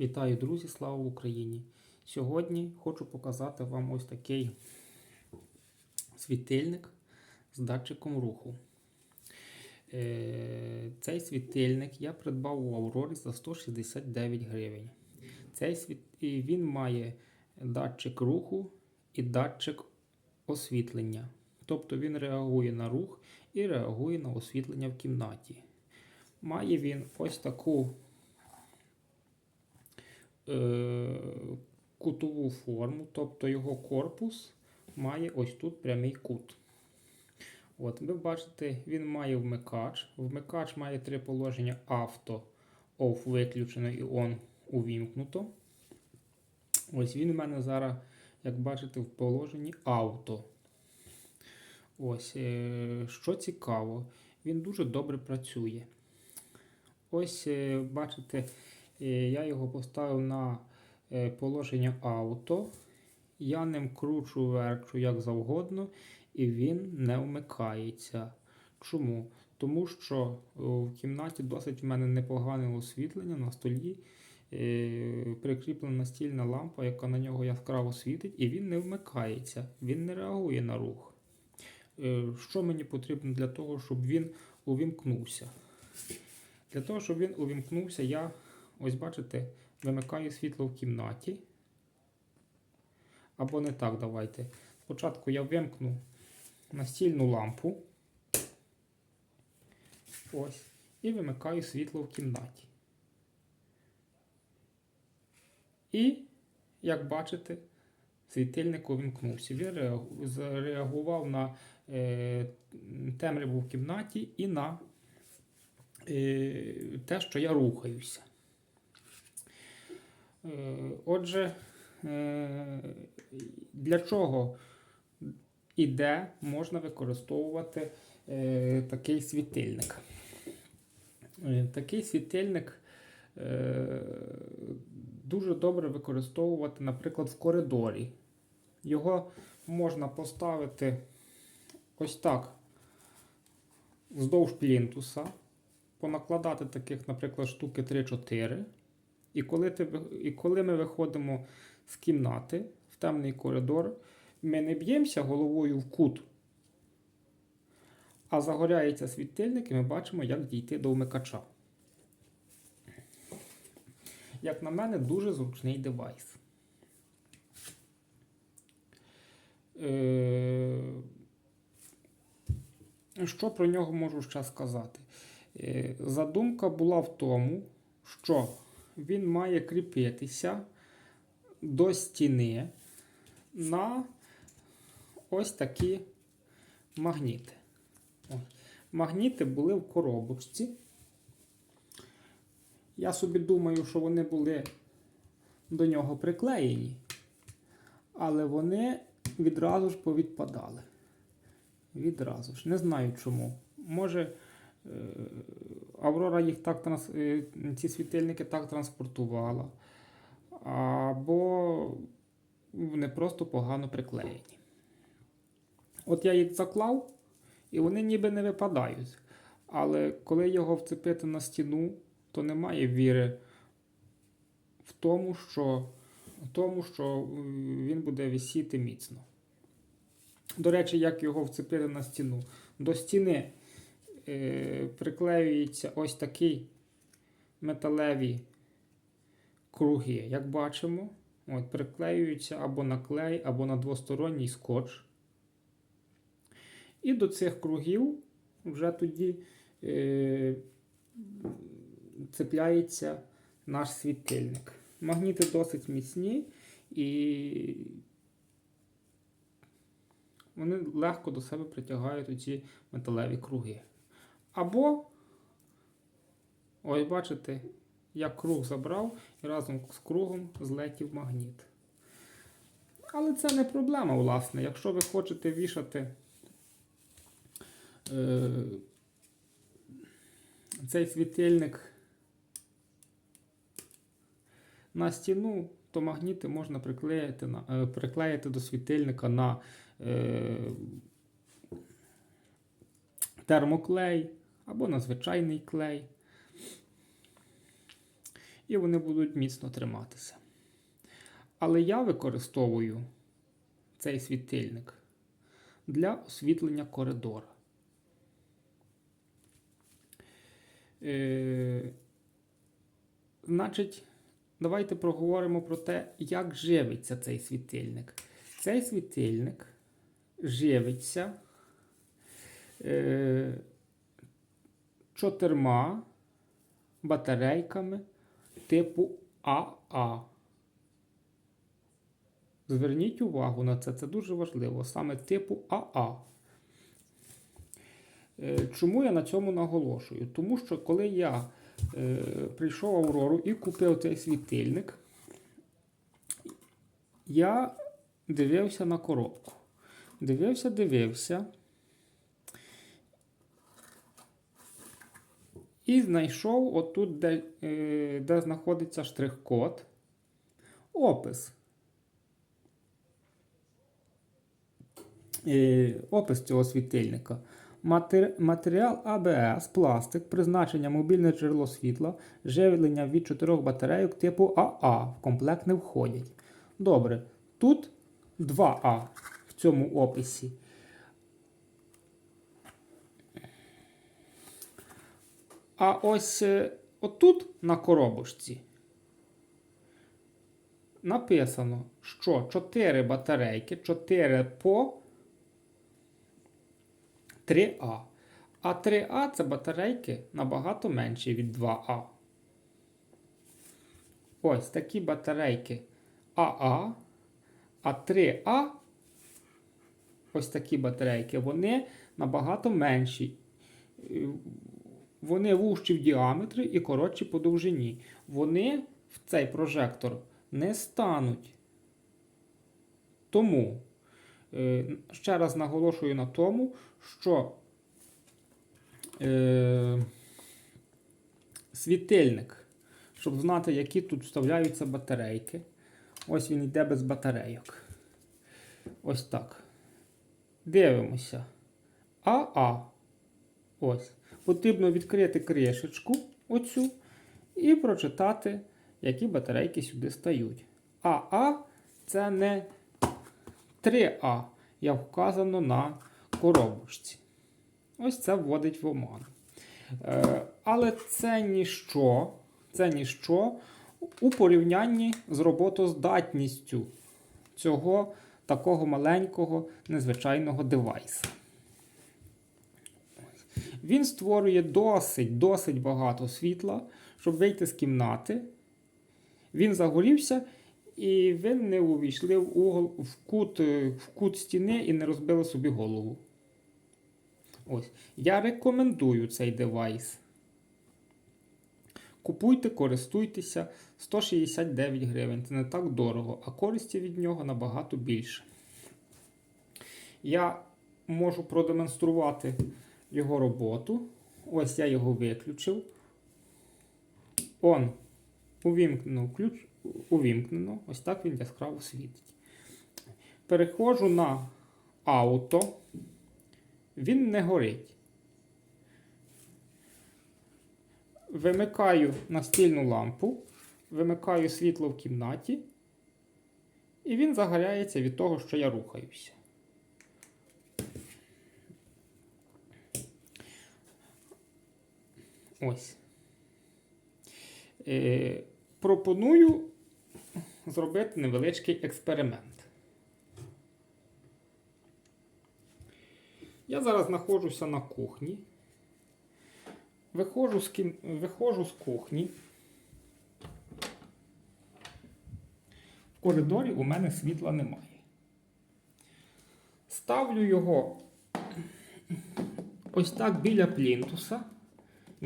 Вітаю, друзі! Слава Україні! Сьогодні хочу показати вам ось такий світильник з датчиком руху. Е, Цей світильник я придбав у Аврорі за 169 гривень. Цей світ... Він має датчик руху і датчик освітлення. Тобто він реагує на рух і реагує на освітлення в кімнаті. Має він ось таку кутову форму, тобто його корпус має ось тут прямий кут. От, ви бачите, він має вмикач. Вмикач має три положення авто, OFF виключено і ON увімкнуто. Ось він у мене зараз, як бачите, в положенні авто. Ось, е, що цікаво, він дуже добре працює. Ось, е, бачите, е, я його поставив на е, положення авто. Я ним кручу верчу як завгодно, і він не вмикається. Чому? Тому що в кімнаті досить в мене непогане освітлення на столі. е, Прикріплена настільна лампа, яка на нього яскраво світить, і він не вмикається, він не реагує на рух. Е, Що мені потрібно для того, щоб він увімкнувся? Для того, щоб він увімкнувся, я, ось бачите, вимикаю світло в кімнаті. Або не так, давайте. Спочатку я вимкну настільну лампу. Ось. І вимикаю світло в кімнаті. І, як бачите, світильник увімкнувся. Він реагу- зреагував на е, темряву в кімнаті і на е, те, що я рухаюся. Е, Отже, е, для чого і де можна використовувати е, такий світильник? Такий світильник дуже добре використовувати, наприклад, в коридорі. Його можна поставити ось так вздовж плінтуса, понакладати таких, наприклад, штуки 3-4. І коли, ти, і коли ми виходимо з кімнати в темний коридор, ми не б'ємося головою в кут, а загоряється світильник, і ми бачимо, як дійти до вмикача. Як на мене, дуже зручний девайс. Е, Що про нього можу ще сказати? Е, Задумка була в тому, що він має кріпитися до стіни на ось такі магніти. Магніти були в коробочці. Я собі думаю, що вони були до нього приклеєні, але вони відразу ж повідпадали. Відразу ж. Не знаю чому. Може, е, Аврора їх так е, ці світильники так транспортувала, або вони просто погано приклеєні. От я їх заклав, і вони ніби не випадають. Але коли його вцепити на стіну, то немає віри в тому, що, в тому, що е, він буде висіти міцно. До речі, як його вцепити на стіну? До стіни приклеюється ось такий металеві круги, як бачимо. От, приклеюються або на клей, або на двосторонній скотч. І до цих кругів вже тоді е, цепляється наш світильник. Магніти досить міцні і вони легко до себе притягають оці металеві круги. Або, ось бачите, я круг забрав і разом з кругом злетів магніт. Але це не проблема, власне. Якщо ви хочете вішати е, цей світильник на стіну, то магніти можна приклеїти, на, е, приклеїти до світильника на е, термоклей або на звичайний клей. і вони будуть міцно триматися. Але я використовую цей світильник для освітлення коридора. Е, значить, давайте проговоримо про те, як живиться цей світильник. Цей світильник живиться е, чотирма батарейками типу АА. Зверніть увагу на це, це дуже важливо, саме типу АА. Е, Чому я на цьому наголошую? Тому що коли я е, прийшов в Аврору і купив цей світильник, я дивився на коробку. Дивився, дивився. І знайшов отут, де, е, де знаходиться штрих-код, опис. Е, опис цього світильника. Матер... Матеріал АБС, пластик, призначення мобільне джерело світла, живлення від чотирьох батарейок типу АА в комплект не входять. Добре, тут 2А в цьому описі. А ось е, отут на коробочці написано, що 4 батарейки, 4 по 3А. А 3А це батарейки набагато менші від 2А. Ось такі батарейки АА, а 3А, ось такі батарейки, вони набагато менші. Вони вужчі в діаметрі і коротші по довжині. Вони в цей прожектор не стануть. Тому е, ще раз наголошую на тому, що е, світильник, щоб знати, які тут вставляються батарейки. Ось він йде без батарейок. Ось так. Дивимося. АА. Ось. Потрібно відкрити кришечку оцю і прочитати, які батарейки сюди стають. АА це не 3А, як вказано на коробочці. Ось це вводить в оману. Е, але це ніщо, це ніщо у порівнянні з роботоздатністю цього такого маленького незвичайного девайса. Він створює досить, досить багато світла, щоб вийти з кімнати. Він загорівся, і ви не увійшли в, угол, в, кут, е, в кут стіни і не розбили собі голову. Ось. Я рекомендую цей девайс. Купуйте, користуйтеся 169 гривень. Це не так дорого, а користі від нього набагато більше. Я можу продемонструвати його роботу. Ось я його виключив. Он увімкнено, ключ, увімкнено. Ось так він яскраво світить. Переходжу на ауто. Він не горить. Вимикаю настільну лампу, вимикаю світло в кімнаті, і він загоряється від того, що я рухаюся. Ось. Е, пропоную зробити невеличкий експеримент. Я зараз знаходжуся на кухні. Виходжу з, кім... Виходжу з кухні. В коридорі у мене світла немає. Ставлю його ось так біля плінтуса.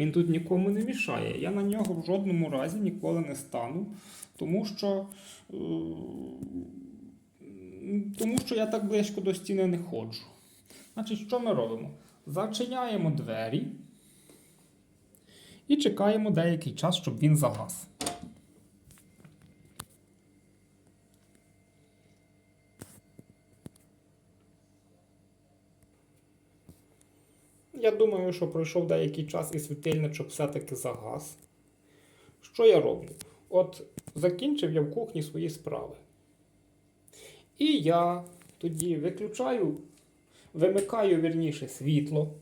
Він тут нікому не мішає. Я на нього в жодному разі ніколи не стану, тому що, е, тому що я так близько до стіни не ходжу. Значить, що ми робимо? Зачиняємо двері і чекаємо деякий час, щоб він загас. Я думаю, що пройшов деякий час і світильничок все-таки загас. Що я роблю? От закінчив я в кухні свої справи. І я тоді виключаю, вимикаю вірніше світло.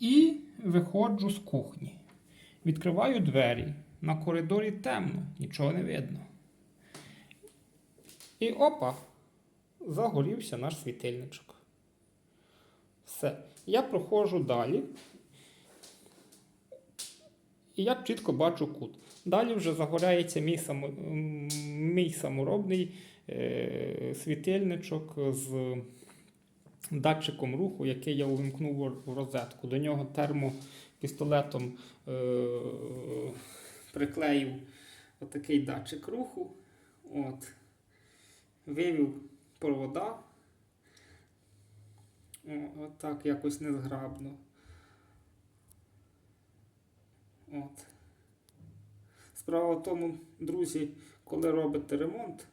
І виходжу з кухні. Відкриваю двері. На коридорі темно, нічого не видно. І опа, загорівся наш світильничок. Все. Я проходжу далі. І я чітко бачу кут. Далі вже загоряється мій, само, мій саморобний е, світильничок з датчиком руху, який я увімкнув в- розетку. До нього термопістолетом е, приклеїв отакий датчик руху. От. Вивів провода. О, отак якось незграбно. От. Справа в тому, друзі, коли робите ремонт,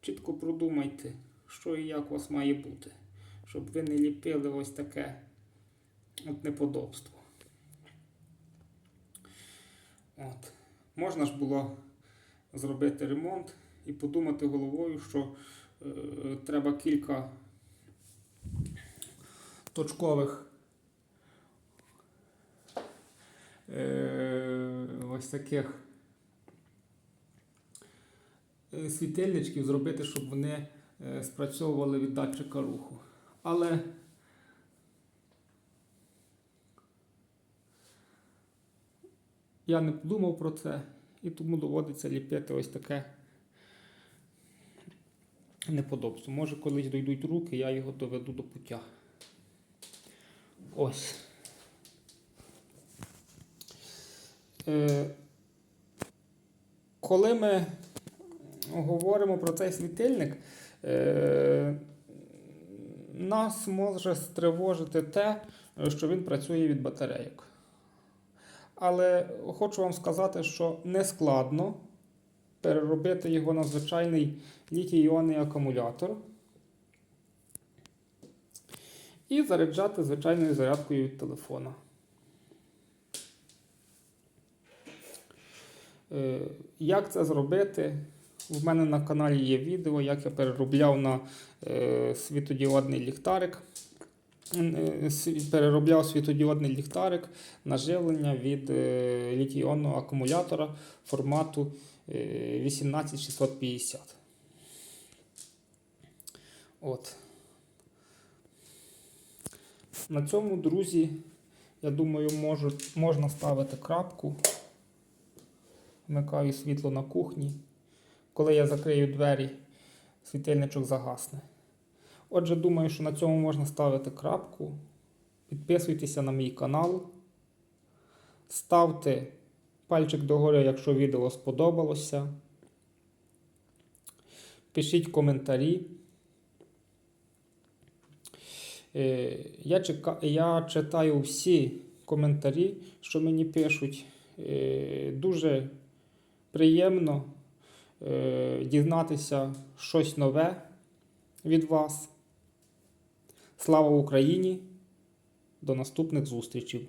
чітко продумайте, що і як у вас має бути, щоб ви не ліпили ось таке от неподобство. От. Можна ж було зробити ремонт і подумати головою, що треба кілька точкових е, ось таких е, світильничків зробити, щоб вони е, спрацьовували від датчика руху. Але я не подумав про це і тому доводиться ліпити ось таке неподобство. Може, колись дойдуть руки, я його доведу до пуття. Ось. Е, коли ми говоримо про цей світильник, е, нас може стривожити те, що він працює від батарейок. Але хочу вам сказати, що не складно переробити його на звичайний літій-іонний акумулятор і заряджати звичайною зарядкою від телефона. Е, Як це зробити? У мене на каналі є відео, як я переробляв на е, світодіодний ліхтарик. Е, Переробляв світодіодний ліхтарик на живлення від літій-іонного акумулятора формату 18650. От. На цьому, друзі, я думаю, можу, можна ставити крапку. Вмикаю світло на кухні. Коли я закрию двері, світильничок загасне. Отже, думаю, що на цьому можна ставити крапку. Підписуйтеся на мій канал. Ставте пальчик догори, якщо відео сподобалося. Пишіть коментарі. Е, Я, чека... я читаю всі коментарі, що мені пишуть. Е, Дуже приємно е, дізнатися щось нове від вас. Слава Україні! До наступних зустрічей!